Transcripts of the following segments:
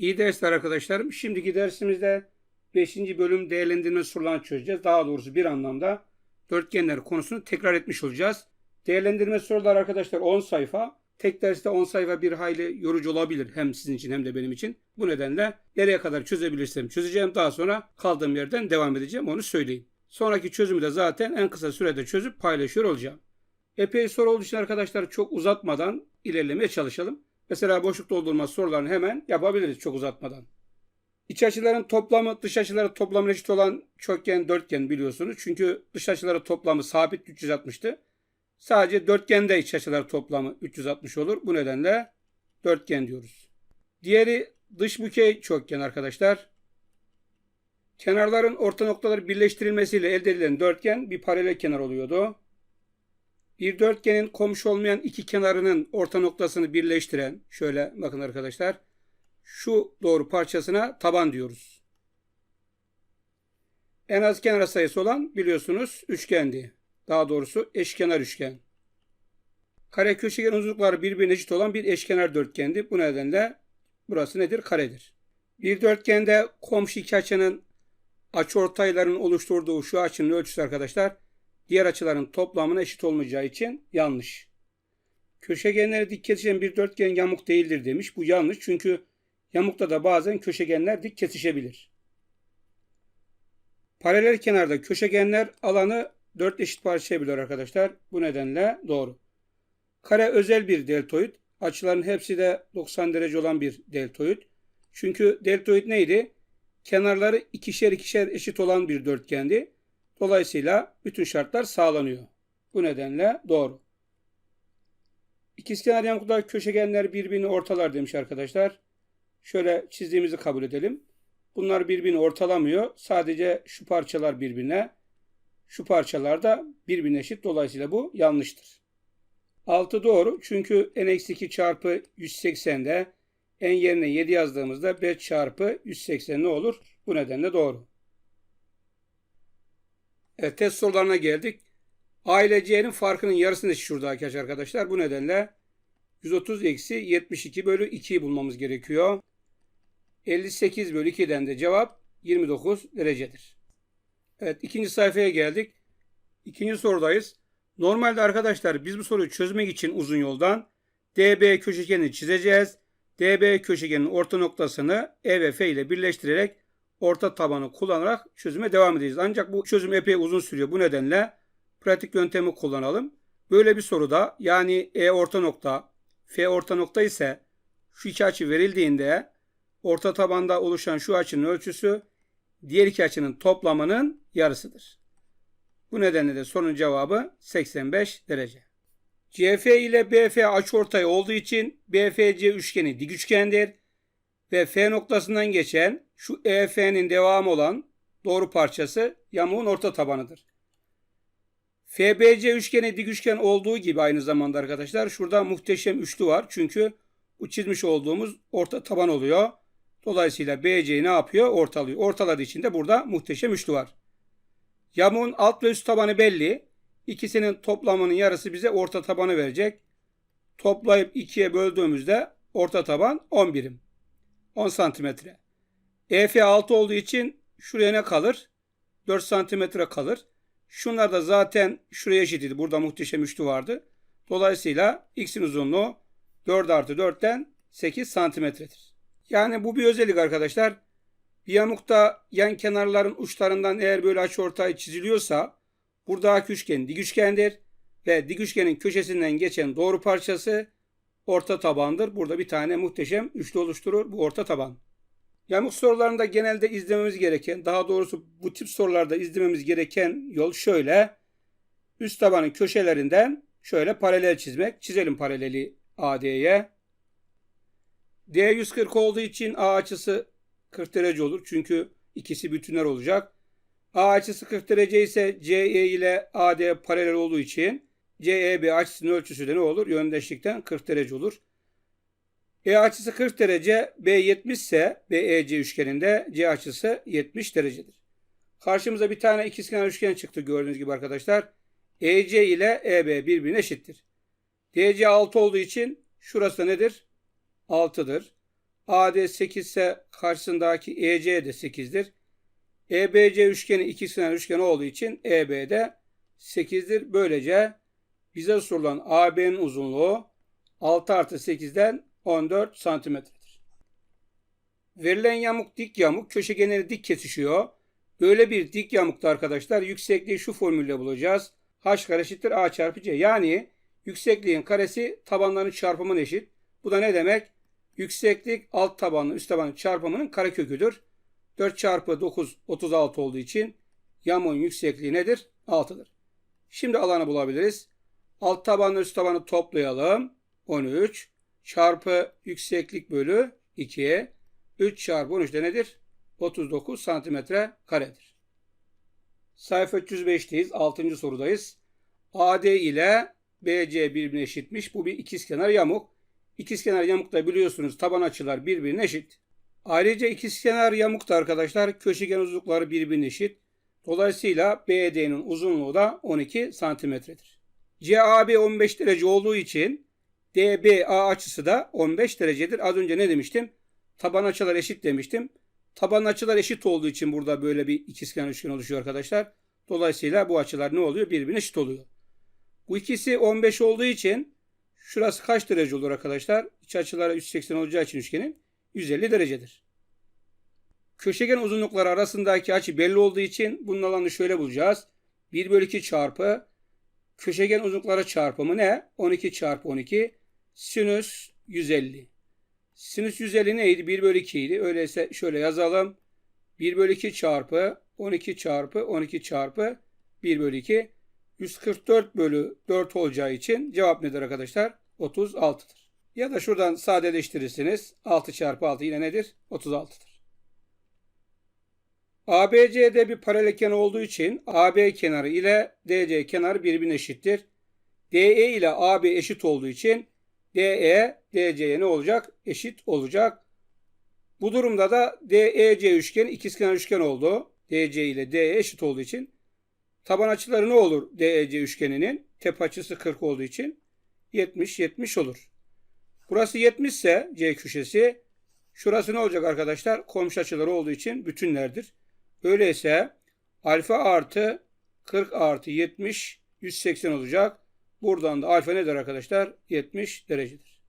İyi dersler arkadaşlarım. Şimdiki dersimizde 5. bölüm değerlendirme sorularını çözeceğiz. Daha doğrusu bir anlamda dörtgenler konusunu tekrar etmiş olacağız. Değerlendirme soruları arkadaşlar 10 sayfa. Tek derste 10 sayfa bir hayli yorucu olabilir hem sizin için hem de benim için. Bu nedenle nereye kadar çözebilirsem çözeceğim. Daha sonra kaldığım yerden devam edeceğim onu söyleyeyim. Sonraki çözümü de zaten en kısa sürede çözüp paylaşıyor olacağım. Epey soru olduğu için arkadaşlar çok uzatmadan ilerlemeye çalışalım. Mesela boşluk doldurma sorularını hemen yapabiliriz çok uzatmadan. İç açıların toplamı dış açıların toplamına eşit olan çokgen dörtgen biliyorsunuz. Çünkü dış açıların toplamı sabit 360'tı. Sadece dörtgende iç açılar toplamı 360 olur. Bu nedenle dörtgen diyoruz. Diğeri dış bükey çokgen arkadaşlar. Kenarların orta noktaları birleştirilmesiyle elde edilen dörtgen bir paralel kenar oluyordu. Bir dörtgenin komşu olmayan iki kenarının orta noktasını birleştiren, şöyle bakın arkadaşlar, şu doğru parçasına taban diyoruz. En az kenar sayısı olan biliyorsunuz üçgendi. Daha doğrusu eşkenar üçgen. Kare köşegen uzunlukları birbirine eşit olan bir eşkenar dörtgendi. Bu nedenle burası nedir? Karedir. Bir dörtgende komşu iki açının açıortayların oluşturduğu şu açının ölçüsü arkadaşlar diğer açıların toplamına eşit olmayacağı için yanlış. Köşegenleri dik kesişen bir dörtgen yamuk değildir demiş. Bu yanlış çünkü yamukta da bazen köşegenler dik kesişebilir. Paralel kenarda köşegenler alanı dört eşit parçaya bölür arkadaşlar. Bu nedenle doğru. Kare özel bir deltoid. Açıların hepsi de 90 derece olan bir deltoid. Çünkü deltoid neydi? Kenarları ikişer ikişer eşit olan bir dörtgendi. Dolayısıyla bütün şartlar sağlanıyor. Bu nedenle doğru. İkizkenar yamuklar köşegenler birbirini ortalar demiş arkadaşlar. Şöyle çizdiğimizi kabul edelim. Bunlar birbirini ortalamıyor. Sadece şu parçalar birbirine, şu parçalar da birbirine eşit. Dolayısıyla bu yanlıştır. 6 doğru. Çünkü n-2 çarpı 180'de n yerine 7 yazdığımızda 5 çarpı 180 ne olur? Bu nedenle doğru. Evet, test sorularına geldik. A ile C'nin farkının yarısını şuradaki arkadaşlar. Bu nedenle 130 eksi 72 bölü 2'yi bulmamız gerekiyor. 58 bölü 2'den de cevap 29 derecedir. Evet ikinci sayfaya geldik. İkinci sorudayız. Normalde arkadaşlar biz bu soruyu çözmek için uzun yoldan DB köşegenini çizeceğiz. DB köşegenin orta noktasını E ve F ile birleştirerek orta tabanı kullanarak çözüme devam edeceğiz. Ancak bu çözüm epey uzun sürüyor. Bu nedenle pratik yöntemi kullanalım. Böyle bir soruda yani E orta nokta, F orta nokta ise şu iki açı verildiğinde orta tabanda oluşan şu açının ölçüsü diğer iki açının toplamının yarısıdır. Bu nedenle de sorunun cevabı 85 derece. CF ile BF açıortay olduğu için BFC üçgeni dik üçgendir ve F noktasından geçen şu EF'nin devamı olan doğru parçası yamuğun orta tabanıdır. FBC üçgeni dik üçgen olduğu gibi aynı zamanda arkadaşlar şurada muhteşem üçlü var. Çünkü bu çizmiş olduğumuz orta taban oluyor. Dolayısıyla BC'yi ne yapıyor? Ortalıyor. Ortaladığı için de burada muhteşem üçlü var. Yamuğun alt ve üst tabanı belli. İkisinin toplamının yarısı bize orta tabanı verecek. Toplayıp ikiye böldüğümüzde orta taban 10 birim. 10 santimetre. EF 6 olduğu için şuraya ne kalır? 4 santimetre kalır. Şunlar da zaten şuraya eşit Burada muhteşem üçlü vardı. Dolayısıyla x'in uzunluğu 4 artı 4'ten 8 santimetredir. Yani bu bir özellik arkadaşlar. Bir yamukta yan kenarların uçlarından eğer böyle açıortay çiziliyorsa buradaki üçgen dik üçgendir ve dik üçgenin köşesinden geçen doğru parçası orta tabandır. Burada bir tane muhteşem üçlü oluşturur bu orta taban. Yamuk sorularında genelde izlememiz gereken, daha doğrusu bu tip sorularda izlememiz gereken yol şöyle. Üst tabanın köşelerinden şöyle paralel çizmek. Çizelim paraleli AD'ye. D 140 olduğu için A açısı 40 derece olur. Çünkü ikisi bütünler olacak. A açısı 40 derece ise CE ile AD paralel olduğu için CEB açısının ölçüsü de ne olur? Yöndeşlikten 40 derece olur. E açısı 40 derece, B 70 ise BEC üçgeninde C açısı 70 derecedir. Karşımıza bir tane ikizkenar üçgen çıktı gördüğünüz gibi arkadaşlar. EC ile EB birbirine eşittir. DC 6 olduğu için şurası nedir? 6'dır. AD 8 ise karşısındaki EC de 8'dir. EBC üçgeni ikizkenar üçgen olduğu için EB de 8'dir. Böylece bize sorulan AB'nin uzunluğu 6 artı 8'den 14 santimetredir. Verilen yamuk dik yamuk köşegenleri dik kesişiyor. Böyle bir dik yamukta arkadaşlar yüksekliği şu formülle bulacağız. H kare eşittir A çarpı C. Yani yüksekliğin karesi tabanların çarpımına eşit. Bu da ne demek? Yükseklik alt tabanlı üst tabanın çarpımının kareköküdür. 4 çarpı 9 36 olduğu için yamuğun yüksekliği nedir? 6'dır. Şimdi alanı bulabiliriz. Alt tabanla üst tabanı toplayalım. 13 çarpı yükseklik bölü 2. 3 çarpı 13 de nedir? 39 santimetre karedir. Sayfa 305'teyiz. 6. sorudayız. AD ile BC birbirine eşitmiş. Bu bir ikizkenar yamuk. İkizkenar yamukta biliyorsunuz taban açılar birbirine eşit. Ayrıca ikizkenar yamukta arkadaşlar köşegen uzunlukları birbirine eşit. Dolayısıyla BD'nin uzunluğu da 12 santimetredir. CAB 15 derece olduğu için DBA açısı da 15 derecedir. Az önce ne demiştim? Taban açılar eşit demiştim. Taban açılar eşit olduğu için burada böyle bir ikizkenar üçgen oluşuyor arkadaşlar. Dolayısıyla bu açılar ne oluyor? Birbirine eşit oluyor. Bu ikisi 15 olduğu için şurası kaç derece olur arkadaşlar? İç açıları 180 olacağı için üçgenin 150 derecedir. Köşegen uzunlukları arasındaki açı belli olduğu için bunun alanını şöyle bulacağız. 1 bölü 2 çarpı köşegen uzunlukları çarpımı ne? 12 çarpı 12 sinüs 150. Sinüs 150 neydi? 1 bölü 2 idi. Öyleyse şöyle yazalım. 1 bölü 2 çarpı 12 çarpı 12 çarpı 1 bölü 2 144 bölü 4 olacağı için cevap nedir arkadaşlar? 36'dır. Ya da şuradan sadeleştirirsiniz. 6 çarpı 6 yine nedir? 36'dır. ABC'de bir paralel kenar olduğu için AB kenarı ile DC kenarı birbirine eşittir. DE ile AB eşit olduğu için DE DC'ye ne olacak? Eşit olacak. Bu durumda da DEC üçgeni ikizkenar üçgen oldu. DC ile DE eşit olduğu için taban açıları ne olur DEC üçgeninin? Tepe açısı 40 olduğu için 70 70 olur. Burası 70 ise C köşesi şurası ne olacak arkadaşlar? Komşu açıları olduğu için bütünlerdir. Öyleyse alfa artı 40 artı 70 180 olacak. Buradan da alfa nedir arkadaşlar? 70 derecedir.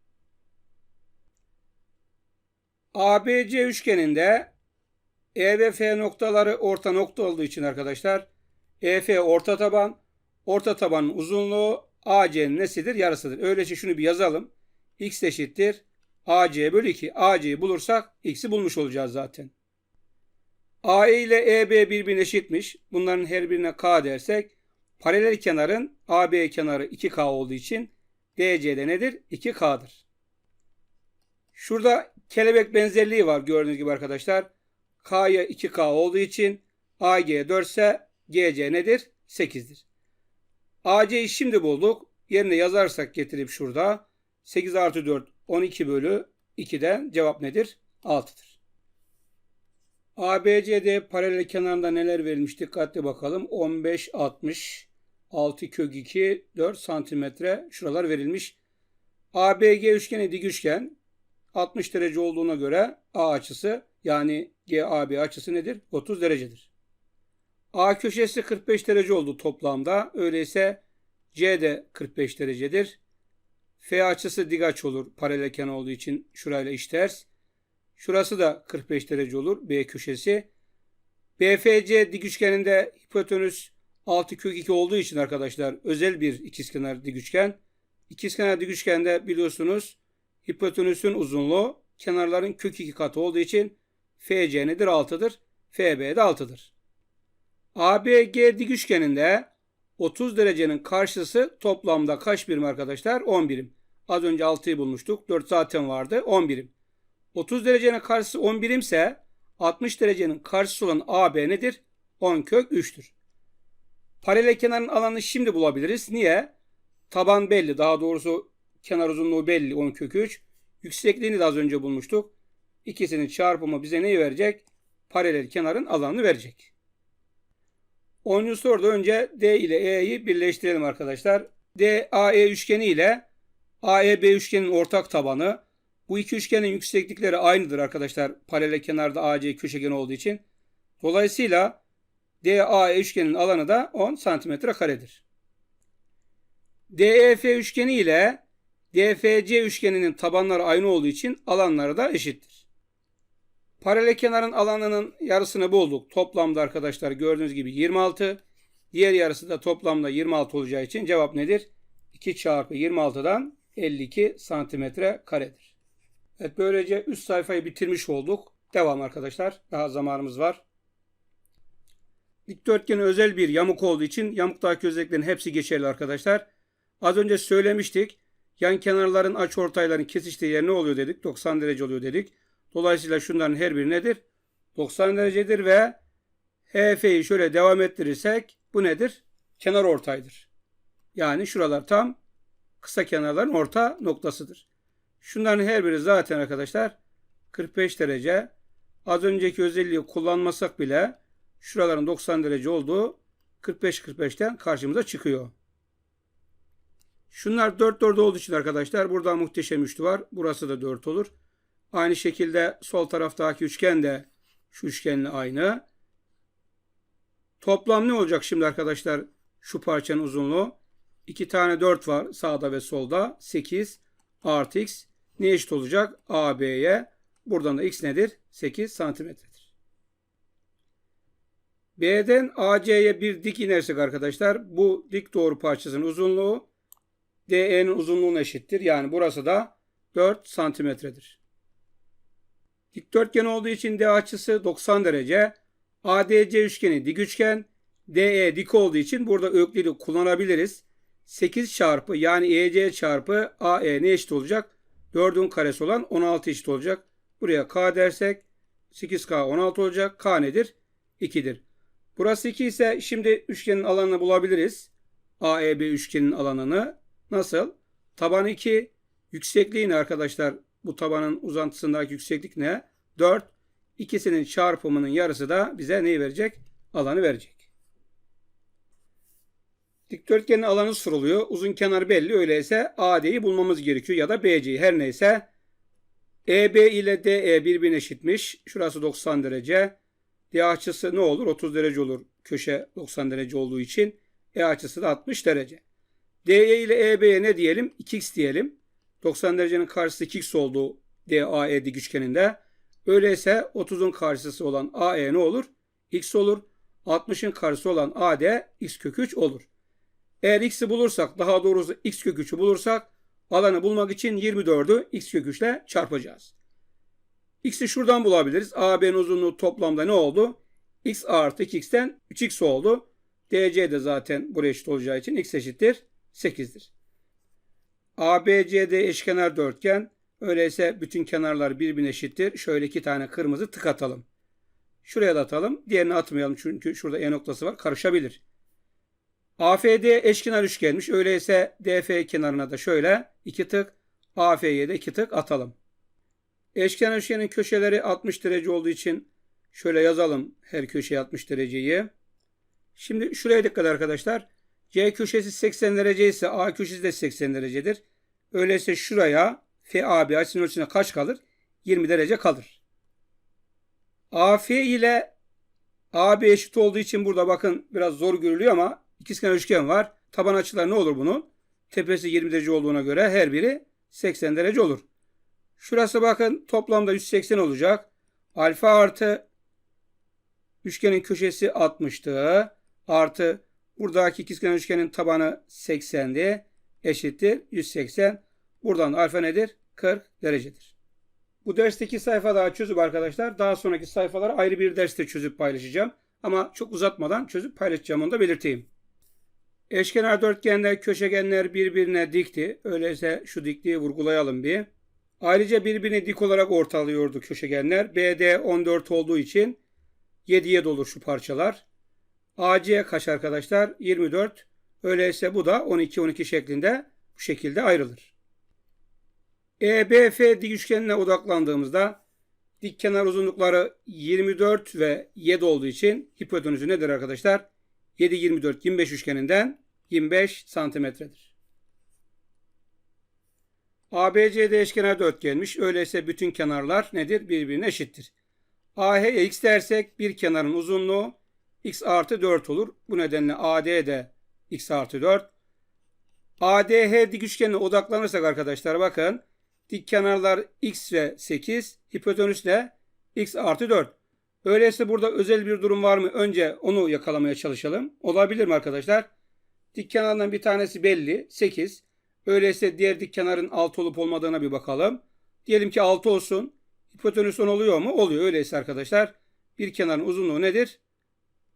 ABC üçgeninde E ve F noktaları orta nokta olduğu için arkadaşlar EF orta taban, orta tabanın uzunluğu AC'nin nesidir? Yarısıdır. Öyleyse şunu bir yazalım. X eşittir. AC bölü 2. AC'yi bulursak X'i bulmuş olacağız zaten. AE ile EB birbirine eşitmiş. Bunların her birine K dersek paralel kenarın AB kenarı 2K olduğu için DC'de nedir? 2K'dır. Şurada kelebek benzerliği var gördüğünüz gibi arkadaşlar. K'ya 2K olduğu için AG 4 ise GC nedir? 8'dir. AC'yi şimdi bulduk. Yerine yazarsak getirip şurada 8 artı 4 12 bölü 2'den cevap nedir? 6'dır. ABCD paralel kenarında neler verilmiş dikkatli bakalım. 15, 60, 6 kök 2, 4 santimetre şuralar verilmiş. ABG üçgeni dik üçgen 60 derece olduğuna göre A açısı yani GAB açısı nedir? 30 derecedir. A köşesi 45 derece oldu toplamda. Öyleyse C de 45 derecedir. F açısı dik açı olur paralel kenar olduğu için şurayla eşiters. Şurası da 45 derece olur B köşesi. BFC dik üçgeninde hipotenüs 6 kök 2 olduğu için arkadaşlar özel bir ikizkenar dik üçgen. İkizkenar dik üçgende biliyorsunuz hipotenüsün uzunluğu kenarların kök 2 katı olduğu için FC nedir? 6'dır. FB de 6'dır. ABG dik üçgeninde 30 derecenin karşısı toplamda kaç birim arkadaşlar? 10 birim. Az önce 6'yı bulmuştuk. 4 zaten vardı. 10 birim. 30 derecenin karşısı 10 birimse 60 derecenin karşısı olan AB nedir? 10 kök 3'tür. Paralel kenarın alanını şimdi bulabiliriz. Niye? Taban belli. Daha doğrusu kenar uzunluğu belli 10 kök 3. Yüksekliğini de az önce bulmuştuk. İkisinin çarpımı bize neyi verecek? Paralel kenarın alanını verecek. 10. soruda önce D ile E'yi birleştirelim arkadaşlar. DAE üçgeni ile AEB üçgenin ortak tabanı Bu iki üçgenin yükseklikleri aynıdır arkadaşlar. Paralel kenarda AC köşegen olduğu için. Dolayısıyla DAE üçgenin alanı da 10 santimetre karedir. DEF üçgeni ile DFC üçgeninin tabanları aynı olduğu için alanları da eşittir. Paralel kenarın alanının yarısını bulduk. Toplamda arkadaşlar gördüğünüz gibi 26. Diğer yarısı da toplamda 26 olacağı için cevap nedir? 2 çarpı 26'dan 52 santimetre karedir. Evet böylece üst sayfayı bitirmiş olduk. Devam arkadaşlar. Daha zamanımız var. Dikdörtgen özel bir yamuk olduğu için yamuktaki özelliklerin hepsi geçerli arkadaşlar. Az önce söylemiştik. Yan kenarların açıortayların kesiştiği yer ne oluyor dedik? 90 derece oluyor dedik. Dolayısıyla şunların her biri nedir? 90 derecedir ve HF'yi şöyle devam ettirirsek bu nedir? Kenar ortaydır. Yani şuralar tam kısa kenarların orta noktasıdır. Şunların her biri zaten arkadaşlar 45 derece. Az önceki özelliği kullanmasak bile şuraların 90 derece olduğu 45-45'ten karşımıza çıkıyor. Şunlar 4 4 olduğu için arkadaşlar burada muhteşem üçlü var. Burası da 4 olur. Aynı şekilde sol taraftaki üçgen de şu üçgenle aynı. Toplam ne olacak şimdi arkadaşlar şu parçanın uzunluğu? 2 tane 4 var sağda ve solda. 8 artı x ne eşit olacak? AB'ye. Buradan da x nedir? 8 santimetredir. B'den AC'ye bir dik inersek arkadaşlar bu dik doğru parçasının uzunluğu DE'nin uzunluğuna eşittir. Yani burası da 4 santimetredir. Dikdörtgen olduğu için D açısı 90 derece. ADC üçgeni dik üçgen. DE dik olduğu için burada öklidi kullanabiliriz. 8 çarpı yani EC çarpı AE ne eşit olacak? 4'ün karesi olan 16 eşit olacak. Buraya K dersek 8K 16 olacak. K nedir? 2'dir. Burası 2 ise şimdi üçgenin alanını bulabiliriz. AEB üçgenin alanını. Nasıl? Taban 2. Yüksekliği ne arkadaşlar? Bu tabanın uzantısındaki yükseklik ne? 4. İkisinin çarpımının yarısı da bize neyi verecek? Alanı verecek. Dikdörtgenin alanı soruluyor. Uzun kenar belli. Öyleyse AD'yi bulmamız gerekiyor ya da BC'yi her neyse. EB ile DE birbirine eşitmiş. Şurası 90 derece. D açısı ne olur? 30 derece olur. Köşe 90 derece olduğu için. E açısı da 60 derece. DE ile EB'ye ne diyelim? 2x diyelim. 90 derecenin karşısı 2x olduğu DAE dik üçgeninde. Öyleyse 30'un karşısı olan AE ne olur? X olur. 60'ın karşısı olan AD x kök 3 olur. Eğer x'i bulursak daha doğrusu x kök 3'ü bulursak alanı bulmak için 24'ü x kök 3 ile çarpacağız. X'i şuradan bulabiliriz. AB'nin uzunluğu toplamda ne oldu? x artı 2x'ten 3x oldu. DC de zaten buraya eşit olacağı için x eşittir 8'dir. ABCD eşkenar dörtgen. Öyleyse bütün kenarlar birbirine eşittir. Şöyle iki tane kırmızı tık atalım. Şuraya da atalım. Diğerini atmayalım çünkü şurada E noktası var. Karışabilir. AFD eşkenar üçgenmiş. Öyleyse DF kenarına da şöyle iki tık. AF'ye de iki tık atalım. Eşkenar üçgenin köşeleri 60 derece olduğu için şöyle yazalım her köşeye 60 dereceyi. Şimdi şuraya dikkat arkadaşlar. C köşesi 80 derece ise A köşesi de 80 derecedir. Öyleyse şuraya FAB açısının ölçüsüne kaç kalır? 20 derece kalır. AF ile AB eşit olduğu için burada bakın biraz zor görülüyor ama ikizkenar üçgen var. Taban açıları ne olur bunun? Tepesi 20 derece olduğuna göre her biri 80 derece olur. Şurası bakın toplamda 180 olacak. Alfa artı üçgenin köşesi 60'tı. Artı buradaki ikizkenar üçgenin tabanı 80'di. Eşittir 180. Buradan alfa nedir? 40 derecedir. Bu dersteki sayfa daha çözüp arkadaşlar. Daha sonraki sayfaları ayrı bir derste çözüp paylaşacağım. Ama çok uzatmadan çözüp paylaşacağım onu da belirteyim. Eşkenar dörtgende köşegenler birbirine dikti. Öyleyse şu dikliği vurgulayalım bir. Ayrıca birbirine dik olarak ortalıyordu köşegenler. BD 14 olduğu için 7'ye dolur şu parçalar. AC kaç arkadaşlar? 24. Öyleyse bu da 12-12 şeklinde bu şekilde ayrılır. EBF dik üçgenine odaklandığımızda dik kenar uzunlukları 24 ve 7 olduğu için hipotenüsü nedir arkadaşlar? 7, 24, 25 üçgeninden 25 santimetredir. ABC eşkenar dörtgenmiş. Öyleyse bütün kenarlar nedir? Birbirine eşittir. AH x dersek bir kenarın uzunluğu x artı 4 olur. Bu nedenle AD de x artı 4. ADH dik üçgenine odaklanırsak arkadaşlar bakın dik kenarlar x ve 8, hipotenüs de x artı 4. Öyleyse burada özel bir durum var mı? Önce onu yakalamaya çalışalım. Olabilir mi arkadaşlar? Dik kenardan bir tanesi belli 8. Öyleyse diğer dik kenarın 6 olup olmadığına bir bakalım. Diyelim ki 6 olsun. Hipotenüs 10 oluyor mu? Oluyor. Öyleyse arkadaşlar bir kenarın uzunluğu nedir?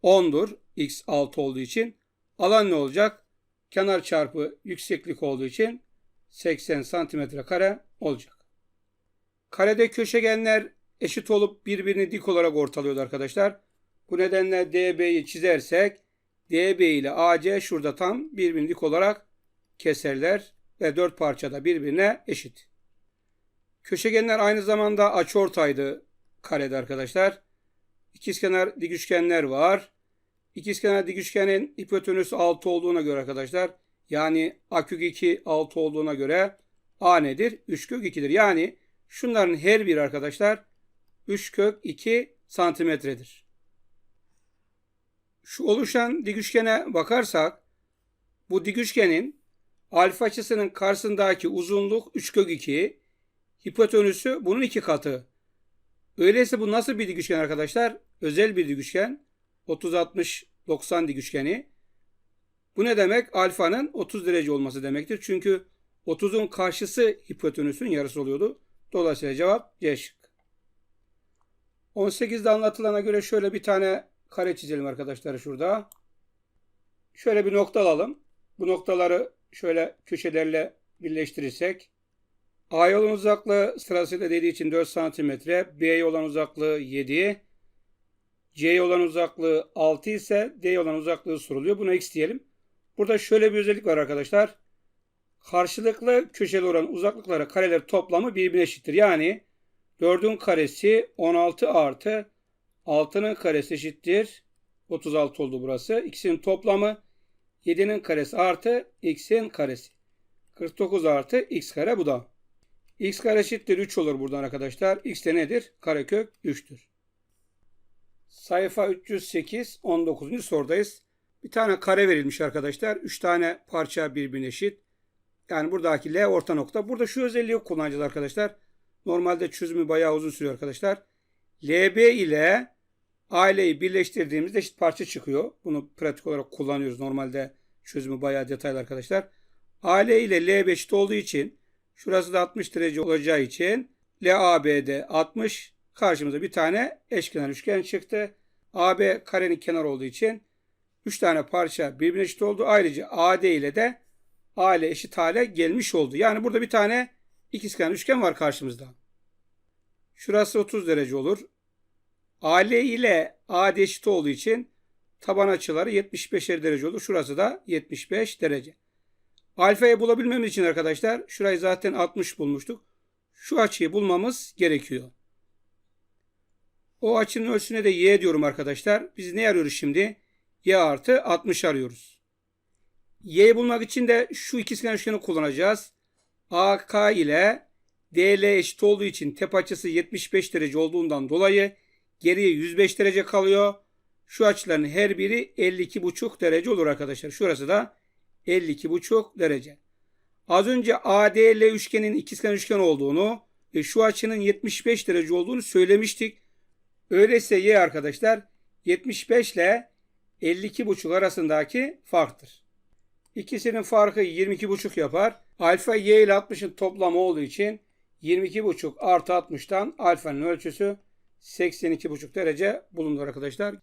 10'dur. X 6 olduğu için. Alan ne olacak? Kenar çarpı yükseklik olduğu için 80 santimetre kare olacak. Karede köşegenler eşit olup birbirini dik olarak ortalıyordu arkadaşlar. Bu nedenle DB'yi çizersek DB ile AC şurada tam birbirini dik olarak keserler ve dört parçada birbirine eşit. Köşegenler aynı zamanda açıortaydı karede arkadaşlar. İkizkenar dik üçgenler var. İkizkenar dik üçgenin hipotenüsü 6 olduğuna göre arkadaşlar yani a kök 2 6 olduğuna göre a nedir? 3 kök 2'dir. Yani şunların her biri arkadaşlar 3 kök 2 santimetredir. Şu oluşan dik üçgene bakarsak bu dik üçgenin alfa açısının karşısındaki uzunluk 3 kök 2, hipotenüsü bunun iki katı. Öyleyse bu nasıl bir dik üçgen arkadaşlar? Özel bir dik üçgen. 30-60-90 dik üçgeni. Bu ne demek? Alfanın 30 derece olması demektir. Çünkü 30'un karşısı hipotenüsün yarısı oluyordu. Dolayısıyla cevap C şık. 18'de anlatılana göre şöyle bir tane kare çizelim arkadaşlar şurada. Şöyle bir nokta alalım. Bu noktaları şöyle köşelerle birleştirirsek A yolun uzaklığı sırasıyla dediği için 4 cm, B olan uzaklığı 7, C olan uzaklığı 6 ise D olan uzaklığı soruluyor. Buna x diyelim. Burada şöyle bir özellik var arkadaşlar. Karşılıklı köşeli olan uzaklıklara kareler toplamı birbirine eşittir. Yani 4'ün karesi 16 artı 6'nın karesi eşittir. 36 oldu burası. İkisinin toplamı 7'nin karesi artı x'in karesi. 49 artı x kare bu da. x kare eşittir 3 olur buradan arkadaşlar. x de nedir? Karekök 3'tür. Sayfa 308 19. sorudayız. Bir tane kare verilmiş arkadaşlar. 3 tane parça birbirine eşit. Yani buradaki L orta nokta. Burada şu özelliği kullanacağız arkadaşlar. Normalde çözümü bayağı uzun sürüyor arkadaşlar. LB ile aileyi birleştirdiğimizde eşit parça çıkıyor. Bunu pratik olarak kullanıyoruz. Normalde çözümü bayağı detaylı arkadaşlar. Aile ile LB eşit olduğu için şurası da 60 derece olacağı için LAB'de 60 karşımıza bir tane eşkenar üçgen çıktı. AB karenin kenar olduğu için 3 tane parça birbirine eşit oldu. Ayrıca AD ile de A ile eşit hale gelmiş oldu. Yani burada bir tane ikizkenar üçgen var karşımızda. Şurası 30 derece olur. AL ile AD eşit olduğu için taban açıları 75 derece olur. Şurası da 75 derece. Alfayı bulabilmemiz için arkadaşlar şurayı zaten 60 bulmuştuk. Şu açıyı bulmamız gerekiyor. O açının ölçüsüne de y diyorum arkadaşlar. Biz ne arıyoruz şimdi? y artı 60 arıyoruz. y'yi bulmak için de şu ikisinin üçgeni kullanacağız. AK ile DL eşit olduğu için tep açısı 75 derece olduğundan dolayı geriye 105 derece kalıyor. Şu açıların her biri 52,5 derece olur arkadaşlar. Şurası da 52,5 derece. Az önce ADL üçgenin ikizkenar üçgen olduğunu ve şu açının 75 derece olduğunu söylemiştik. Öyleyse y arkadaşlar 75 ile 52,5 arasındaki farktır. İkisinin farkı 22,5 yapar. Alfa y ile 60'ın toplamı olduğu için 22,5 artı 60'tan alfanın ölçüsü 82,5 derece bulunur arkadaşlar.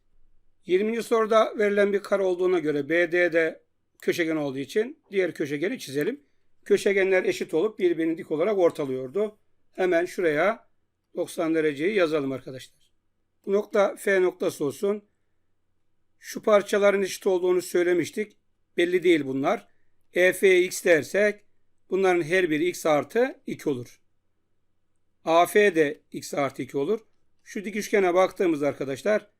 20. soruda verilen bir kare olduğuna göre BD'de köşegen olduğu için diğer köşegeni çizelim. Köşegenler eşit olup birbirini dik olarak ortalıyordu. Hemen şuraya 90 dereceyi yazalım arkadaşlar. Bu nokta F noktası olsun. Şu parçaların eşit olduğunu söylemiştik. Belli değil bunlar. EF'ye x dersek bunların her biri x artı 2 olur. AF de x artı 2 olur. Şu dik üçgene baktığımız arkadaşlar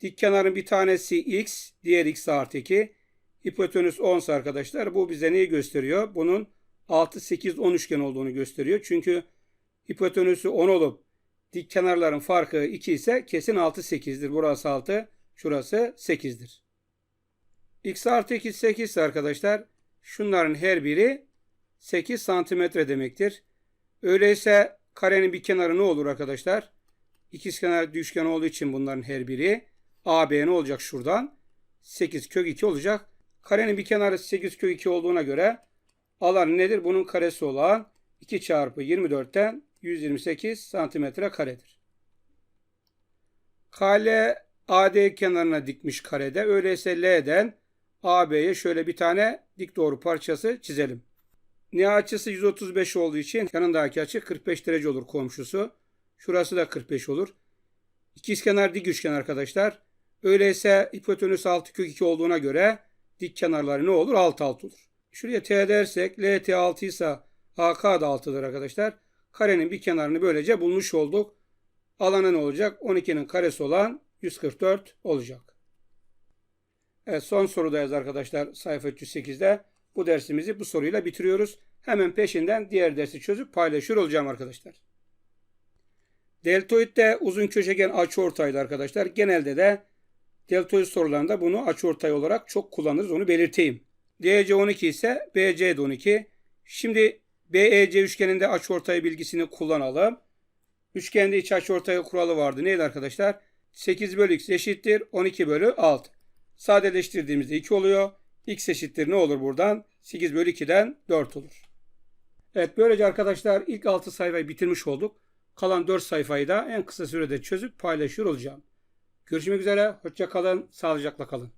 dik kenarın bir tanesi x, diğer x artı 2. Hipotenüs 10 arkadaşlar bu bize neyi gösteriyor? Bunun 6, 8, 10 üçgen olduğunu gösteriyor. Çünkü hipotenüsü 10 olup dik kenarların farkı 2 ise kesin 6, 8'dir. Burası 6, şurası 8'dir. X artı 2 8 ise arkadaşlar şunların her biri 8 santimetre demektir. Öyleyse karenin bir kenarı ne olur arkadaşlar? İkizkenar üçgen olduğu için bunların her biri AB ne olacak şuradan? 8 kök 2 olacak. Karenin bir kenarı 8 kök 2 olduğuna göre alan nedir? Bunun karesi olan 2 çarpı 24'ten 128 santimetre karedir. KL AD kenarına dikmiş karede. Öyleyse L'den AB'ye şöyle bir tane dik doğru parçası çizelim. N açısı 135 olduğu için yanındaki açı 45 derece olur komşusu. Şurası da 45 olur. İkizkenar dik üçgen arkadaşlar. Öyleyse hipotenüs 6 kök 2 olduğuna göre dik kenarları ne olur? 6 6 olur. Şuraya T dersek LT 6 ise AK da 6'dır arkadaşlar. Karenin bir kenarını böylece bulmuş olduk. Alanı ne olacak? 12'nin karesi olan 144 olacak. Evet son sorudayız arkadaşlar sayfa 308'de. Bu dersimizi bu soruyla bitiriyoruz. Hemen peşinden diğer dersi çözüp paylaşıyor olacağım arkadaşlar. Deltoid de uzun köşegen açıortaylı arkadaşlar. Genelde de deltoid sorularında bunu açıortay olarak çok kullanırız. Onu belirteyim. DC 12 ise BC de 12. Şimdi BEC üçgeninde açıortay bilgisini kullanalım. Üçgende iç açıortay kuralı vardı. Neydi arkadaşlar? 8 bölü x eşittir 12 bölü 6. Sadeleştirdiğimizde 2 oluyor. x eşittir ne olur buradan? 8 bölü 2'den 4 olur. Evet böylece arkadaşlar ilk 6 sayfayı bitirmiş olduk. Kalan 4 sayfayı da en kısa sürede çözüp paylaşıyor olacağım. Görüşmek üzere. Hoşça kalın. Sağlıcakla kalın.